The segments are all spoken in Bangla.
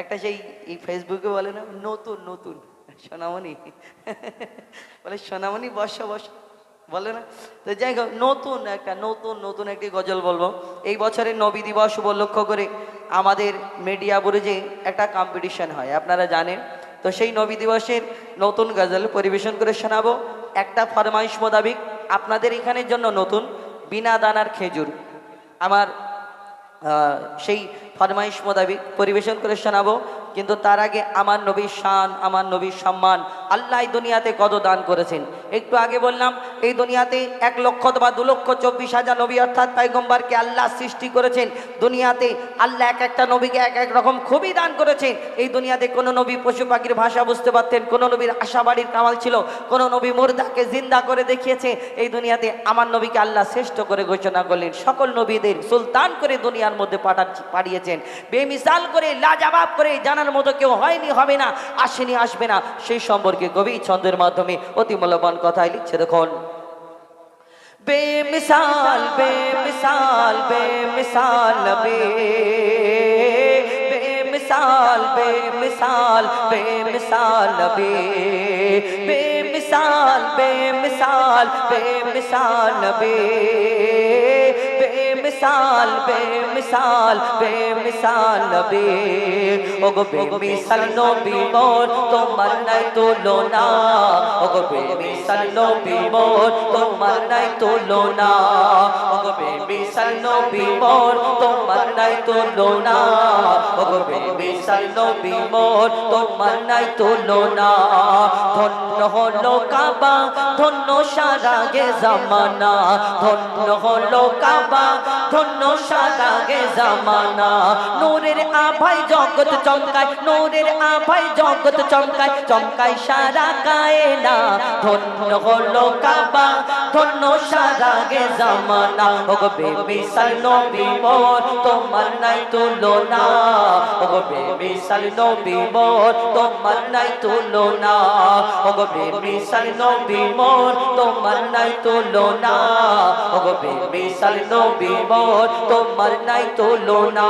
একটা সেই এই ফেসবুকে বলে না, নতুন নতুন, সোনামণি। বলে, সোনামণি, বস বস। বলে না? তো যাই হোক, নতুন একটা, নতুন নতুন একটি গজল বলব। এই বছরের নবী দিবস উপলক্ষ করে আমাদের মিডিয়া বুরুজে একটা কম্পিটিশন হয়, আপনারা জানেন। তো সেই নবী দিবসের নতুন গজল পরিবেশন করে শোনাবো। একটা ফরমাইশ মোতাবিক আপনাদের এখানের জন্য নতুন, বিনা দানার খেজুর। আমার সেই ফরমাইশ মোতাবিক পরিবেশন করে শোনাবো। কিন্তু তার আগে আমার নবীর শান, আমার নবীর সম্মান আল্লাহ দুনিয়াতে কত দান করেছেন। একটু আগে বললাম, এই দুনিয়াতে এক লক্ষ বা দু লক্ষ চব্বিশ হাজার নবী অর্থাৎ পাইগম্বারকে আল্লাহ সৃষ্টি করেছেন। দুনিয়াতে আল্লাহ এক একটা নবীকে এক এক রকম খুবই দান করেছেন। এই দুনিয়াতে কোনো নবী পশু পাখির ভাষা বুঝতে পারতেন, কোনো নবীর আশাবাড়ির কামাল ছিল, কোনো নবী মুর্দাকে জিন্দা করে দেখিয়েছে। এই দুনিয়াতে আমার নবীকে আল্লাহ শ্রেষ্ঠ করে ঘোষণা করলেন। সকল নবীদের সুলতান করে দুনিয়ার মধ্যে পাঠা পাঠিয়েছেন। বেমিসাল করে, লাজাবাব করে জানার মতো কেউ হয়নি, হবে না, আসেনি, আসবে না। সেই সম্পর্কে কবি ছন্দের মাধ্যমে অতি মূল্যবান কথাই লিখছে, দেখুন। বেমিসাল বেমিসাল বেমিসাল বেমিসাল বেমিসাল বেমিসাল বেমিসাল বেমিসাল বেমিসাল, নবী। বেমিসাল বেমিসাল বেমিসাল নবী। ওগো বেমিসাল নবী মোর, তোমার নাই তুলনা। ওগো বেমিসাল নবী মোর, তোমার নাই তুলনা। ওগো বেমিসাল নবী মোর, তোমার নাই তুলনা। ওগো বেমিসাল নবী মোর, তোমার নাই তুলনা। ধন্য হলো কাবা, ধন্য সারা গে জামানা। ধন্য হলো কাবা ধন্য সারা গে জামানা। নূরের আভাই জগৎ চমকায়, নূরের আভাই জগৎ চমকায় চমকায় সারা কায়না। ধন্য হলো কাবা, ধন্য সারা গে জামানা। ওগো বেবি সাল নবী মোর তোমার নাই তুলনা। ওগো বেবি সাল নবী মোর তোমার নাই তুলনা। ওগো বেবি সাল নবী মোর তোমার নাই তুলনা। ওগো বেবি সাল নবী মোর তোমার নাই তুলনা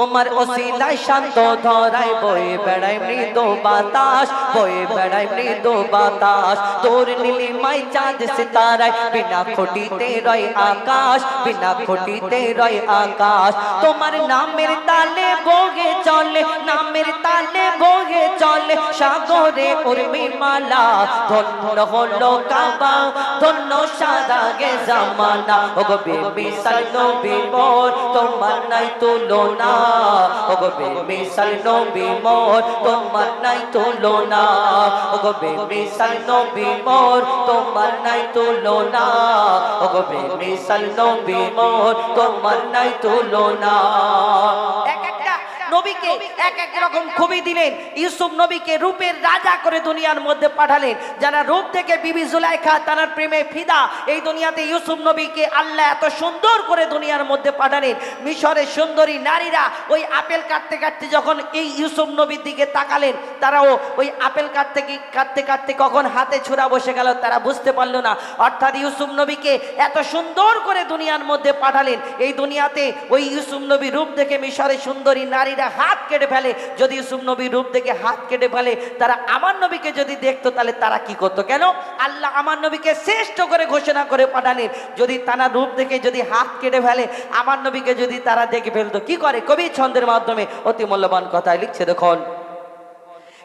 তোমার অসিলায় শান্ত ধরায় বয়ে বেড়ায় মৃদু বাতাস, বয়ে বেড়ায় মৃদু বাতাস। তোর নীলিমাই চাঁদ সিতারায়, বিনা খটিতে রয় আকাশ, বিনা খটিতে রয় আকাশ। তোমার নামের তালে বগে চলে, নামের তালে বগে চলে, সাগরে উর্মি মালা। ধন্য হলো কাবা, ধন্য সাদা গে জামানা ওগো বেবি সাল্লো বিমোর তোমার নাই তুলনা। ওগো বেবি সাল্লো বিমোর তোমার নাই তুলনা। ওগো বেবি সাল্লো বিমোর তোমার নাই তুলনা। ওগো বেবি সাল্লো বিমোর তোমার নাই তুলনা। নবীকে এক এক রকম খুবই দিলেন। ইউসুফ নবীকে রূপের রাজা করে দুনিয়ার মধ্যে পাঠালেন। যারা রূপ থেকে বিবি জুলাইখা তার প্রেমে ফিদা, এই দুনিয়াতে ইউসুফ নবীকে আল্লাহ এত সুন্দর করে দুনিয়ার মধ্যে পাঠালেন। মিশরের সুন্দরী নারীরা ওই আপেল কাটতে কাটতে যখন এই ইউসুফ নবীর দিকে তাকালেন, তারাও ওই আপেল কাটতে কাটতে কাটতে কখন হাতে ছোড়া বসে গেল তারা বুঝতে পারল না। অর্থাৎ ইউসুফ নবীকে এত সুন্দর করে দুনিয়ার মধ্যে পাঠালেন। এই দুনিয়াতে ওই ইউসুফ নবী রূপ দেখে মিশরের সুন্দরী নারীরা হাত কেটে ফেলে। যদি ইউসুফ নবীর রূপ দেখে হাত কেটে ফেলে, তারা আমার নবীকে যদি দেখতো, তাহলে তারা কি করতো? কেন? আল্লাহ আমার নবীকে শ্রেষ্ঠ করে ঘোষণা করে পাঠালেন। যদি তারা রূপ দেখে যদি হাত কেটে ফেলে, আমার নবীকে যদি তারা দেখে ফেলতো, কি করে? কবি ছন্দের মাধ্যমে অতি মূল্যবান কথায় লিখছে, দেখুন।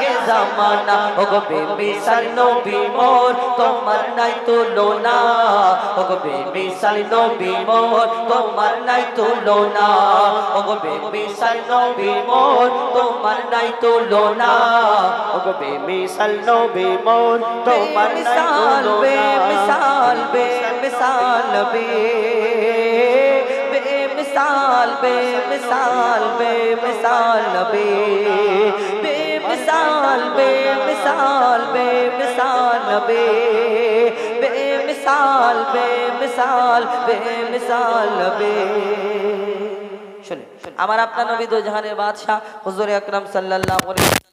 গে জামানা। ওগো বেবি সাল নবী মোর তোমার নাই তুলনা। ওগো বেবি সাল নবী মোর তোমার নাই তুলনা। ওগো বেবি সাল নবী মোর তোমার নাই তুলনা। ওগো বেবি সাল নবী মোর তোমার নাই তুলনা। বেমিসাল বেমিসাল বে বেমিসাল বেমিসাল বেমিসাল নবী বেমিসাল বেমিসাল বেমিসাল নবী বেমিসাল বেমিসাল বেমিসাল নবী শুনে আমার আপনার নবী দো জাহানের বাদশাহ হুজুর আকরাম সাল্লাল্লাহু আলাইহি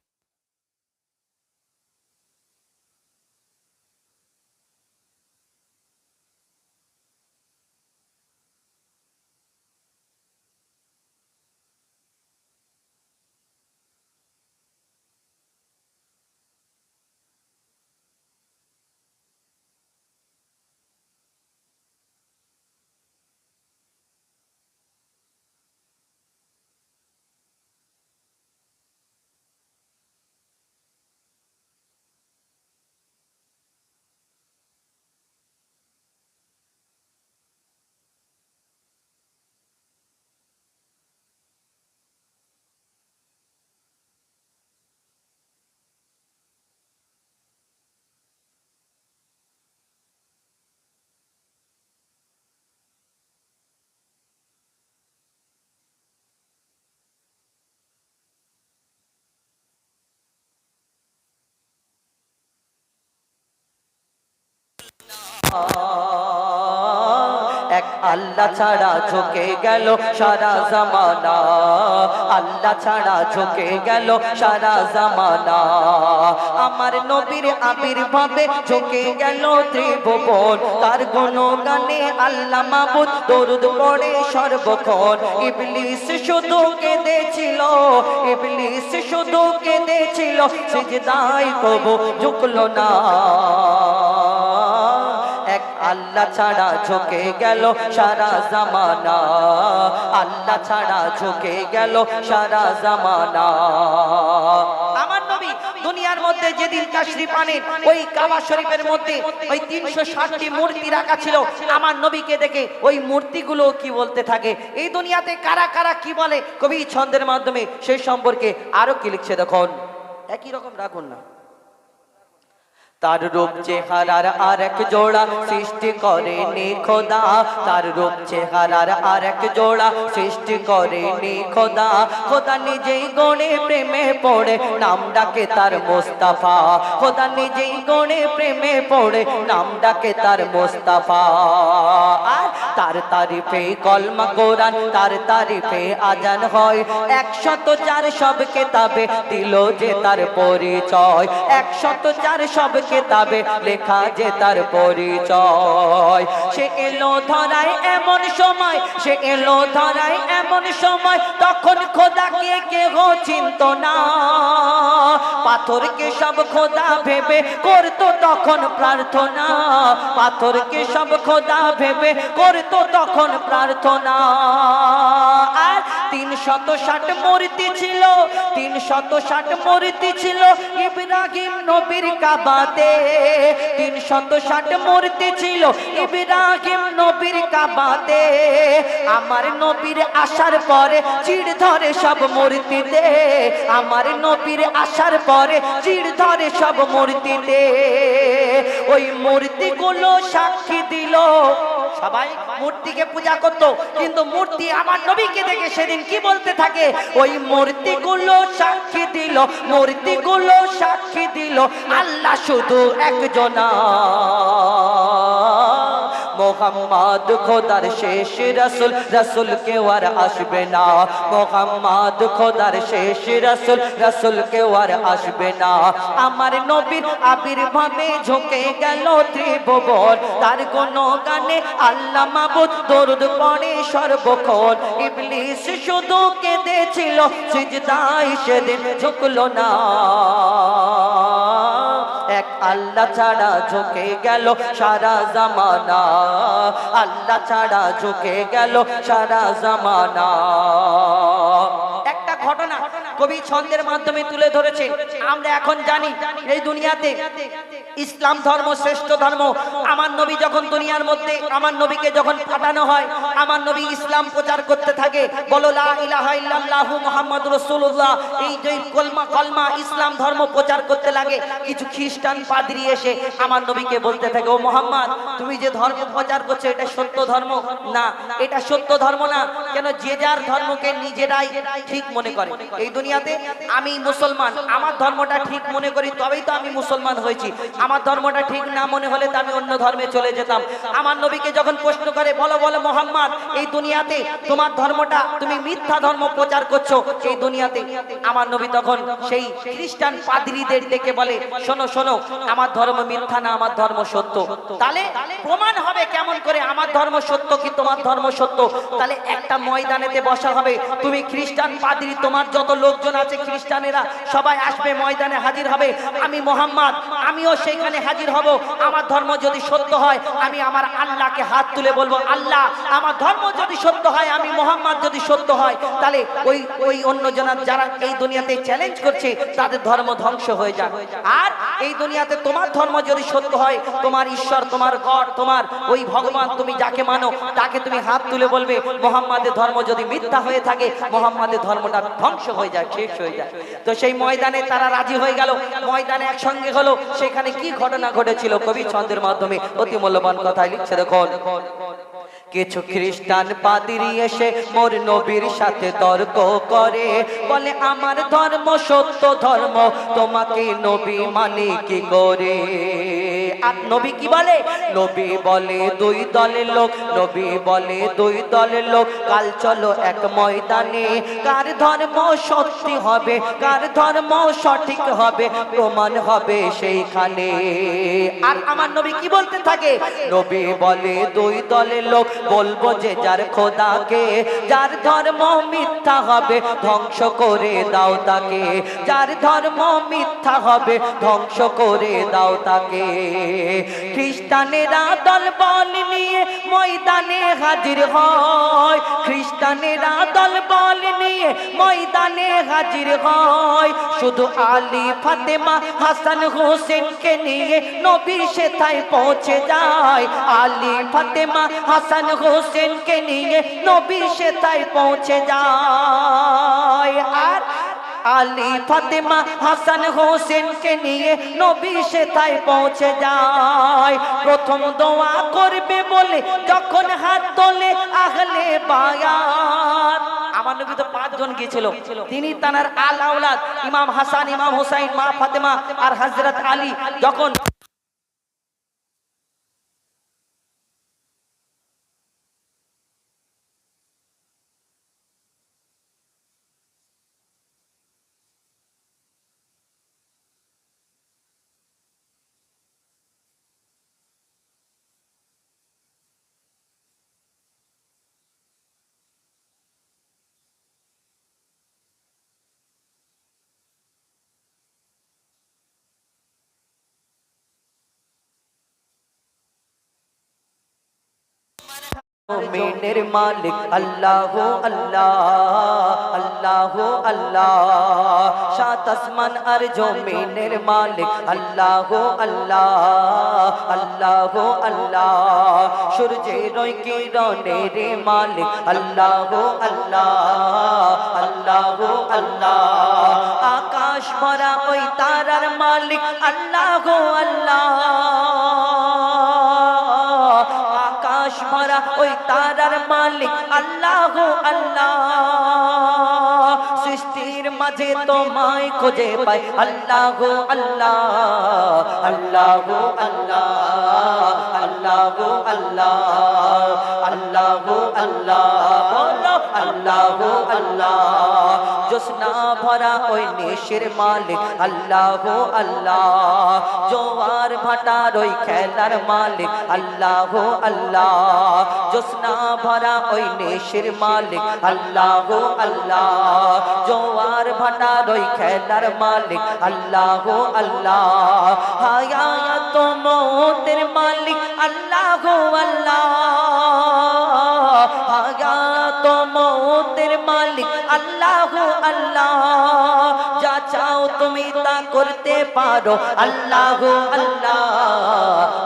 এক আল্লাহ ছাড়া ঝুঁকে গেল সারা জামানা। আল্লাহ ছাড়া ঝুঁকে গেল সারা জামানা। আমার নবীর আবির্ভাবে ঝুঁকে গেল ত্রিভুবন। তার গুণগানে আল্লাহ মাবুদ দরুদ পড়ে সর্বক্ষণ। ইবলিস শুধু কেঁদেছিল, ইবলিস শুধু কেঁদেছিল সিজদাই কবু ঝুঁকলো না। আল্লাহ ছাড়া ঝুঁকে গেল সারা জামানা। আল্লাহ ছাড়া ঝুঁকে গেল সারা জামানা। আমার নবী দুনিয়ার মধ্যে যেদিন কাশরি পানের ওই কাবা শরীফের মধ্যে ওই তিনশো ষাটটি মূর্তি রাখা ছিল। আমার নবীকে দেখে ওই মূর্তিগুলো কি বলতে থাকে? এই দুনিয়াতে কারা কারা কি বলে? কবি ছন্দের মাধ্যমে সেই সম্পর্কে আরও কি লিখছে দেখুন। একই রকম রাখুন না। তার রূপ চেহারার আর এক জোড়া সৃষ্টি করে নি খোদা। তার রূপ চেহারার আর এক জোড়া সৃষ্টি করে নি খোদা। খোদা নিজেই গড়ে প্রেমে পড়ে, নাম ডাকে তার মোস্তাফা। খোদা নিজেই গড়ে প্রেমে পড়ে, নাম ডাকে তার মোস্তাফা। আর তার তারিফে কলমা কোরআন, তার তারিফে আজান হয়। একশত চার সব কেতাবে দিল যে তার পরিচয়। একশত চার সব কেতাবে লেখা যে তার পরিচয়। সে এলো ধরায় এমন সময়, সে এলো ধরায় এমন সময়, তখন খোদাকে কেহ চিন্ত না। পাথরকে সব খোদা ভেবে করতো তখন প্রার্থনা। পাথরকে সব খোদা ভেবে করতো তখন প্রার্থনা। তিন শত ষাট মূর্তি ছিল তিন শত ষাট মূর্তি ছিল ইব্রাহিম নবীর কাবাতে। তিন শত ষাট মূর্তি ছিল ইব্রাহিম নবীর কাবাতে। আমার নবীর আসার পরে চিড় ধরে সব মূর্তিতে। আমার নবীর আসার পরে চিড় ধরে সব মূর্তিতে। ওই মূর্তিগুলো সাক্ষী দিল। সবাই মূর্তিকে পূজা করত, কিন্তু মূর্তি আমার নবীকে দেখে সেদিন কি বলতে থাকে? ওই মূর্তিগুলো সাক্ষী দিল, মূর্তিগুলো সাক্ষী দিল, আল্লাহ শুধু একজনা। মোহাম্মদ খোদার শেষ রসুল রসুল কেউ আর আসবে না। মোহাম্মদ খোদার শেষ রসুল রসুল কেউ আর আসবে না। আমার নবীর আবির্ভাবে ঝুঁকে গেল ত্রিভুবন। তার কোন গানে আল্লাহ মাবুদ দরুদ পড়ে সর্বক্ষণ। ইবলিস শুধু কেঁদেছিল সিজদাই সেদিন ঝুঁকলো না। আল্লাহ ছাড়া ঝুঁকে গেল সারা জামানা। আল্লাহ ছাড়া ঝুঁকে গেল সারা জামানা। একটা ঘটনা কবি ছন্দের মাধ্যমে তুলে ধরেছে। আমরা এখন জানি এই দুনিয়াতে ইসলাম ধর্ম শ্রেষ্ঠ ধর্ম। আমার নবী যখন দুনিয়ার মধ্যে, আমার নবীকে যখন পাঠানো হয়, আমার নবী ইসলাম প্রচার করতে থাকে, বলো, লা ইলাহা ইল্লাল্লাহু মুহাম্মাদুর এই যে কলমা কলমা ইসলাম ধর্ম প্রচার করতে লাগে, কিছু খ্রিস্টান পাদ্রী এসে আমার নবীকে বলতে থাকে, ও মোহাম্মদ, তুমি যে ধর্ম প্রচার করছ, এটা সত্য ধর্ম? না, এটা সত্য ধর্ম না। কেন যে যার ধর্মকে নিজেরাই ঠিক মনে করে। এই দুনিয়াতে আমি মুসলমান, আমার ধর্মটা ঠিক মনে করি, তবেই তো আমি মুসলমান হয়েছি। আমার ধর্মটা ঠিক না মনে হলে তো আমি অন্য ধর্মে চলে যেতাম। আমার নবীকে যখন প্রশ্ন করে, বলো বলো, মোহাম্মদ, এই দুনিয়াতে তোমার ধর্মটা তুমি মিথ্যা ধর্ম প্রচার করছ? এই দুনিয়াতে আমার নবী তখন সেই খ্রিস্টান পাদ্রীদের ডেকে বলে, শোনো শোনো, আমার ধর্ম মিথ্যা না, আমার ধর্ম সত্য। তাহলে প্রমাণ হবে কেমন করে আমার ধর্ম সত্য কি তোমার ধর্ম সত্য? তাহলে একটা ময়দানেতে বসা হবে। তুমি খ্রিস্টান পাদ্রী, তোমার যত লোকজন আছে খ্রিস্টানেরা, সবাই আসবে, ময়দানে হাজির হবে। আমি মোহাম্মদ, আমিও সেইখানে হাজির হব। আমার ধর্ম যদি সত্য হয়, আমি আমার আল্লাহকে হাত তুলে বলব, আল্লাহ, আমার ধর্ম যদি সত্য হয়, আমি মোহাম্মদ যদি সত্য হয়, তাহলে ওই ওই অন্য জনার যারা এই দুনিয়াতে চ্যালেঞ্জ করছে, তাদের ধর্ম ধ্বংস হয়ে যায় আর এই দুনিয়াতে তোমার ধর্ম যদি সত্য হয়, তোমার ঈশ্বর, তোমার গড, তোমার ওই ভগবান, তুমি যাকে মানো, তাকে তুমি হাত তুলে বলবে, মোহাম্মদের ধর্ম যদি মিথ্যা হয়ে থাকে, মোহাম্মদের ধর্মটা ধ্বংস হয়ে যায়, শেষ হয়ে যায়। তো সেই ময়দানে তারা রাজি হয়ে গেল। ময়দানে একসঙ্গে হলো। সেখানে কি ঘটনা ঘটেছিল? কবি ছন্দের মাধ্যমে অতি মূল্যবান কথায় লিখছে, দেখুন। কিছু খ্রিস্টান পাদিরি এসে মোর নবীর সাথে তর্ক করে। বলে, আমার ধর্ম সত্য ধর্ম, তোমাকে নবী মানে কি করে? নবী কি বলে? নবী বলে, দুই দলের লোক, নবী বলে, দুই দলের লোক, কাল চলো এক ময়দানে। কার ধর্ম সত্যি হবে, কার ধর্ম সঠিক হবে, প্রমাণ হবে সেইখানে। আর আমার নবী কি বলতে থাকে? নবী বলে, দুই দলের লোক বলব যে যার খোদাকে, যার ধর্ম মিথ্যা হবে, ধ্বংস করে দাও তাকে। যার ধর্ম মিথ্যা হবে, ধ্বংস করে দাও তাকে। খ্রিস্টানেরা দল বল নিয়ে ময়দানে হাজির হয়। খ্রিস্টানেরা দল বল নিয়ে ময়দানে হাজির হয়। শুধু আলী, ফাতেমা, হাসান হোসেনকে নিয়ে নবী সেথায় পৌঁছে যায়। আলী, ফাতেমা, হাসান নিয়ে নবী সেথায় পৌঁছে যায়। আর আলী হাসান নিয়ে নবী সেথায় পৌঁছে যায়। প্রথম দোয়া করবে বলে যখন হাত তোলে আহলে বায়াত। আমার নবী তো পাঁচজন গিয়েছিল। তিনি তানার আল আওলাদ, ইমাম হাসান, ইমাম হোসাইন, মা ফাতেমা আর হযরত আলী। যখন জমিনের মালিক আল্লাহ আল্লাহ আল্লাহ আল্লাহ সাত আসমান আর জমিনের মালিক আল্লাহ আল্লাহ আল্লাহ আল্লাহ সূর্যের কিরণের মালিক আল্লাহ আল্লাহ আল্লাহ আল্লাহ আকাশ ভরা ওই তারার মালিক আল্লাহ আল্লাহ আকাশ ভরা ওই তারার মালিক আল্লাহ আল্লাহ। সৃষ্টির মাঝে তোমায় খুঁজে পাই আল্লাহ আল্লাহ আল্লাহ আল্লাহ। আল্লাহ আল্লাহ আল্লাহ আল্লাহ আল্লাহ আল্লাহ। জোসনা ভরা ওই নেশের মালিক, আল্লাহ আল্লাহ। জোয়ার ভাটার ওই খেলার মালিক, আল্লাহ আল্লাহ। জোসনা ভরা ওই নেশের মালিক, আল্লাহ আল্লাহ। জোয়ার ভাটার ওই খেলার মালিক, আল্লাহ আল্লাহ। হায়াত মৌতের মালিক, আল্লাহ আল্লাহ গো আল্লাহ হায়াত মৌতের মালিক আল্লাহ গো আল্লাহ। যা চাও তুমি তা করতে পারো। আল্লাহ গো আল্লাহ।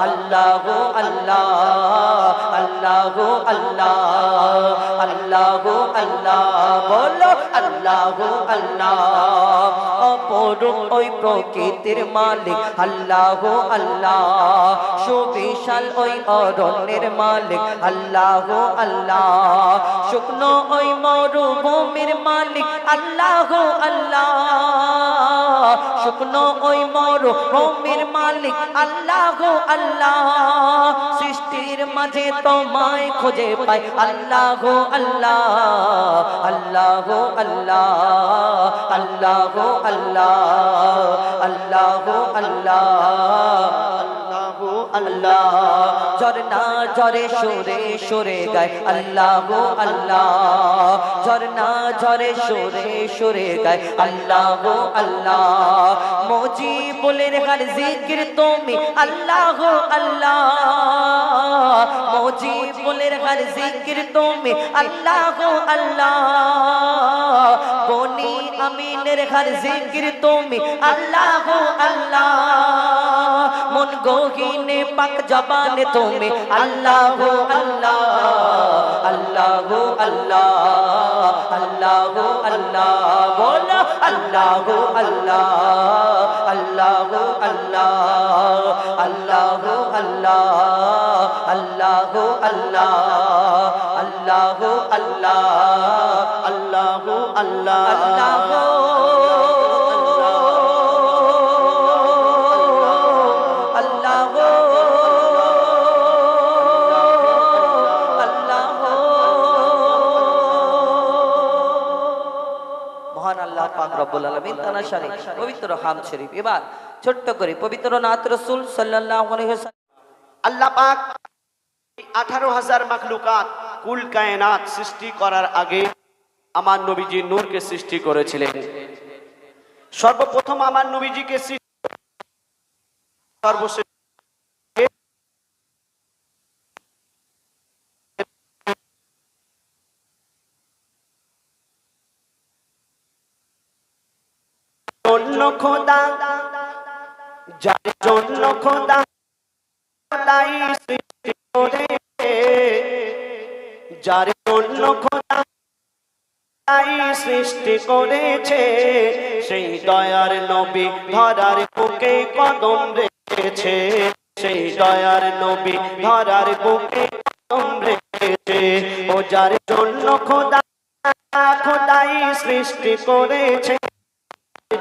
আল্লাহ গো আল্লাহ। আল্লাহ গো আল্লাহ। আল্লাহ গো আল্লাহ। বলো আল্লাহ আল্লাহ। অপর ওই প্রকৃতির মালিক। আল্লাহ আল্লাহ। সুবিশাল ওই অরণ্যের মালিক। আল্লাহ আল্লাহ। শুকনো ওই মরুভূমির মালিক। আল্লাহ আল্লাহ। শুকনো ওই মরুভূমির মালিক। আল্লাহ আল্লাহ। সৃষ্টির মাঝে তোমায় খুঁজে পাই। আল্লাহ আল্লাহ। আল্লাহ আল্লাহ। اللہ ہو اللہ اللہ ہو اللہ اللہ اللہ ঝরনা ঝরে, সুরে সুরে গায় আল্লাহ আল্লাহ। ঝরনা ঝরে, সুরে সুরে গায় আল্লাহ আল্লাহ। মোজি বলে হার জিকির তুমি আল্লাহ আল্লাহ। মোজি বলে হার জিকির তুমি আল্লাহ আল্লাহ। বনি আমিনের হার জিকির তুমি আল্লাহ আল্লাহ। মন গহিনে পাক জবানে তুমি میں اللہ ہو اللہ اللہ ہو اللہ اللہ ہو اللہ بولا اللہ ہو اللہ اللہ ہو اللہ اللہ ہو اللہ اللہ ہو اللہ اللہ ہو اللہ اللہ ہو اللہ اللہ ہو তানা পবিত্র হাম শরীফ। এবার ছোট্ট করে পবিত্র নাথ রসুল সাল্লাল্লাহু আলাইহি আল্লাহ পাক আঠারো হাজার মাখলুকাত, কুল কায়নাত সৃষ্টি করার আগে আমার নবীজি নূরকে সৃষ্টি করেছিলেন। সর্বপ্রথম আমার নবীজিকে সর্বশেষ জন্য খোদা, যার জন্য খোদা তাই সৃষ্টি করে, যার জন্য খোদা তাই সৃষ্টি করেছে, সেই দয়ার নবী ধরার বুকে কদম রেখেছে, সেই দয়ার নবী ধরার বুকে কদম রেখেছে, ও যার জন্য খোদা, খোদাই সৃষ্টি করেছে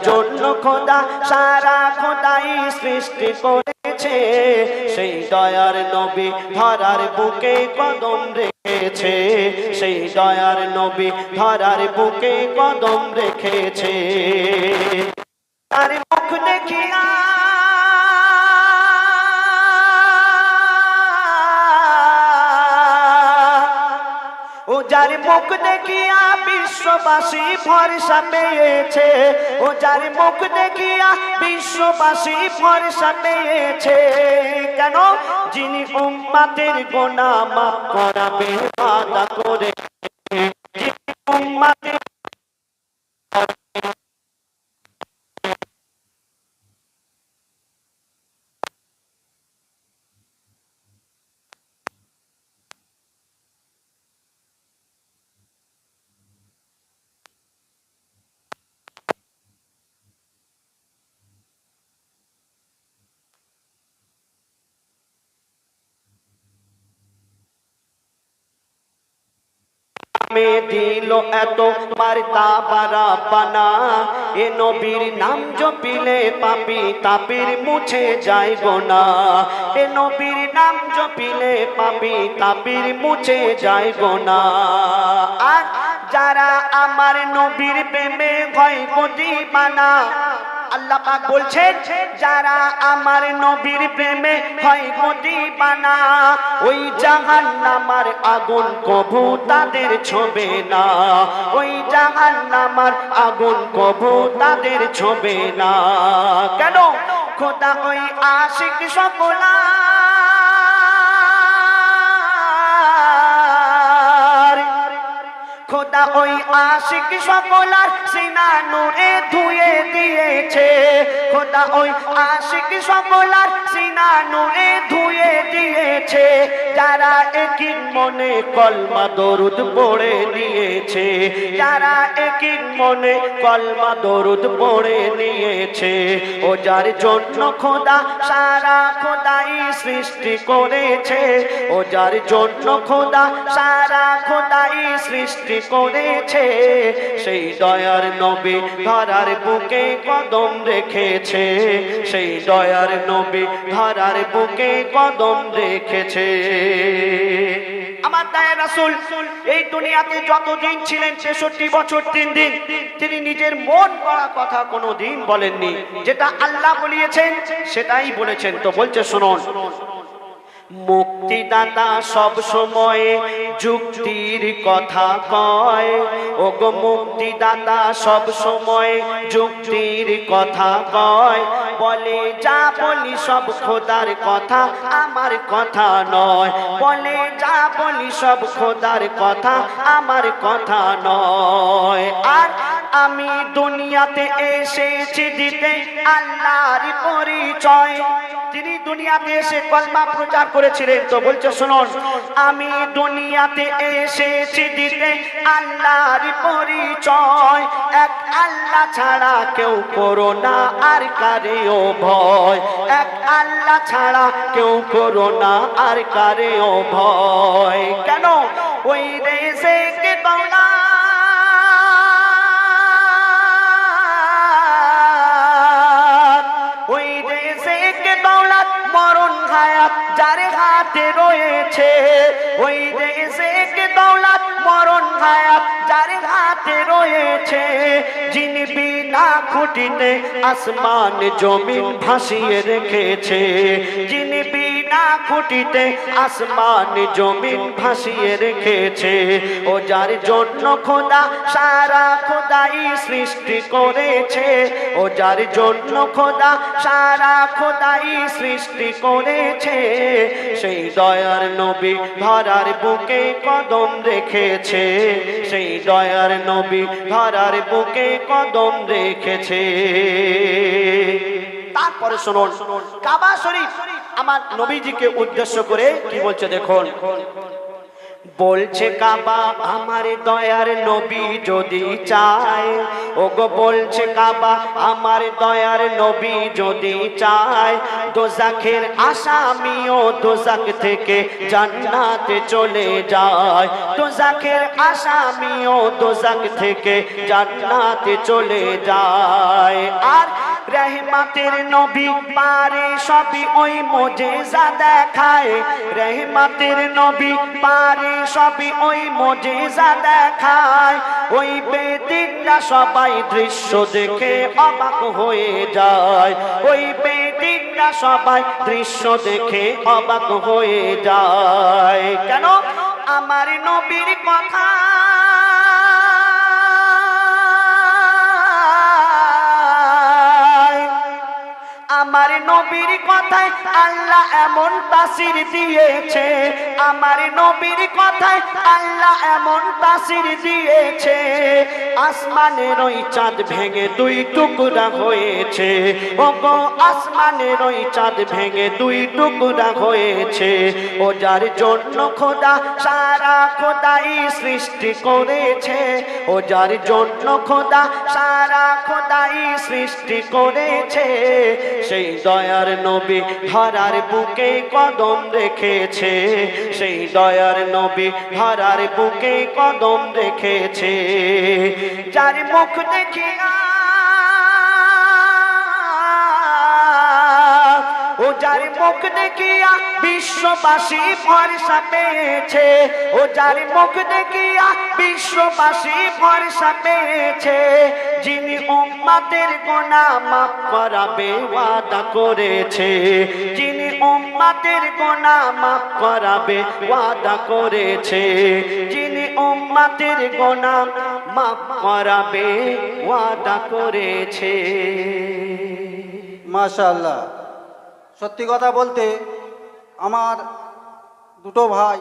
জন্য খোদা, সারা খোদাই সৃষ্টি করেছে। সেই দয়ার নবী ধরার বুকে কদম রেখেছে। সেই দয়ার নবী ধরার বুকে কদম রেখেছে। তার মুখ দেখিয়া যার মুখ দেখিয়া বিশ্ববাসী ভরসা পেয়েছে। ও যার মুখ দেখিয়া বিশ্ববাসী ভরসা পেয়েছে। কেন? যিনি উম্মাতের গোনা মাফ করাবে আদা করে যিনি উম্মাতের মে দিল এত বার্তা বারা বানা। এ নবীর নাম জপিলে পাপি তাপির মুছে যায় গোনা এ নবীর নাম জপিলে পাপি তাপির মুছে যায় গোনা আর যারা আমার নবীর প্রেমে ভয় গদি বানা আল্লাহ পাক বলছেন, যারা আমার নবীর প্রেমে হয় বানা, ওই জাহান নামার আগুন কবু তাদের ছবে না। ওই জাহান নামার আগুন কবু তাদের ছবে না। কেন? খোদা ওই আশিক সকলা খোদা ওই আশিক সকলার সিনা নুরে ধুয়ে দিয়েছে। খোদা ওই আশিক সকলার সিনা নূরে ধুয়ে দিয়েছে, যারা একই মনে কলমা দরুদ পড়ে নিয়েছে, যারা একই মনে কলমা দরুদ পড়ে নিয়েছে, ও যার জন্য খোদা সারা খোদাই সৃষ্টি করেছে, ও যার জন্য খোদা সারা খোদাই সৃষ্টি করেছে, সেই দয়ার নবী ধরার বুকে কদম রেখেছে, সেই দয়ার নবী ধরার বুকে কদম রেখেছে। আমার দায় রাসুল, এই দুনিয়াতে যতদিন ছিলেন ছেষট্টি বছর তিন দিন, তিনি নিজের মন করা কথা কোনো দিন বলেননি। যেটা আল্লাহ বলিয়েছেন, সেটাই বলেছেন। তো বলছে, শুনুন মুক্তিদাতা সব সময় যুক্তির কথা কয়। ও গো মুক্তিদাতা সব সময় যুক্তির কথা কয়। বলে, যা বলি সব খোদার কথা, আমার কথা নয়। বলে, যা বলি সব খোদার কথা, আমার কথা নয়। আর আমি দুনিয়াতে এসেছি দিতে আল্লাহর পরিচয়। তিনি দুনিয়াতে এসে কলমা প্রচার করেছিলেন তো বলছে, শুনুন, আমি দুনিয়াতে এসেছি দিতে আল্লাহর পরিচয়। এক আল্লাহ ছাড়া কেউ করো না আর কারেও ভয়। এক আল্লাহ ছাড়া কেউ করো না আর কারেও ভয়। কেন? ওই দেশে কে দৌলা দৌলত মরণ হায়াত যার হাতে রয়েছে ওই দেশে কে দৌলত মরণ হায়াত যার হাতে রয়েছে যিনি বিনা খুঁটিতে আসমান জমিন ভাসিয়ে রেখেছে, যিনি বিনা খুঁটিতে আসমান জমিন ভাসিয়ে রেখেছে। ও যার জন্য খোদা, সারা খোদাই সৃষ্টি করেছে। ও যার জন্য খোদা, সারা খোদাই সৃষ্টি করেছে। সেই দয়ার নবী ধরার বুকে কদম রেখেছে। সেই দয়ার নবী ধরার বুকে কদম রেখেছে। তারপরে শুনুন। কাবা শরীফ আমার নবীজিকে উদ্দেশ্য করে কি বলছে দেখুন। বলছে, কাবা আমার দয়ার নবী যদি চায়, ওগো বলছে, কাবা আমার দয়ার নবী যদি চায়, দোজাখের আসামিও দোজাক থেকে জান্নাতে চলে যায়। দোজাখের আসামিও দোজাক থেকে জান্নাতে চলে যায়। আর রহমাতের নবী পারে সবই ওই মোজেজা দেখায়। রহমাতের নবী পারে সবই ওই মোজেজা দেখায়। ওই বেদিনরা সবাই দৃশ্য দেখে অবাক হয়ে যায়। ওই বেদিনরা সবাই দৃশ্য দেখে অবাক হয়ে যায়। কেন? আমার নবীর কথা আমার নবীর কথায় আল্লাহ এমন তাসির দিয়েছে। আমার নবীর কথায় আল্লাহ এমন তাসির দিয়েছে। আসমানের ওই চাঁদ ভেঙে দুই টুকরা হয়েছে। ও গো আসমানের ওই চাঁদ ভেঙে দুই টুকরা হয়েছে। ও যার জন্য খোদা, সারা খোদাই সৃষ্টি করেছে। ও যার জন্য খোদা, সারা খোদাই সৃষ্টি করেছে। সেই দয়ার নবী ধরার বুকে কদম রেখেছে। সেই দয়ার নবী ধরার বুকে কদম রেখেছে। যার মুখ দেখিয়া ও যার মুখ দেখিয়া বিশ্ববাসী ভরসা পেয়েছে। ও যার মুখ দেখিয়া বিশ্ববাসী ভরসা পেয়েছে। যিনি উম্মাতের গোনা মাফ করাবে, ওয়াদা করেছে। যিনি উম্মাতের গোনা মাফ করাবে, ওয়াদা করেছে। যিনি উম্মাতের গোনা মাফ করাবে ওয়াদা করেছে। মাশাল্লাহ সত্যি কথা বলতে আমার দুটো ভাই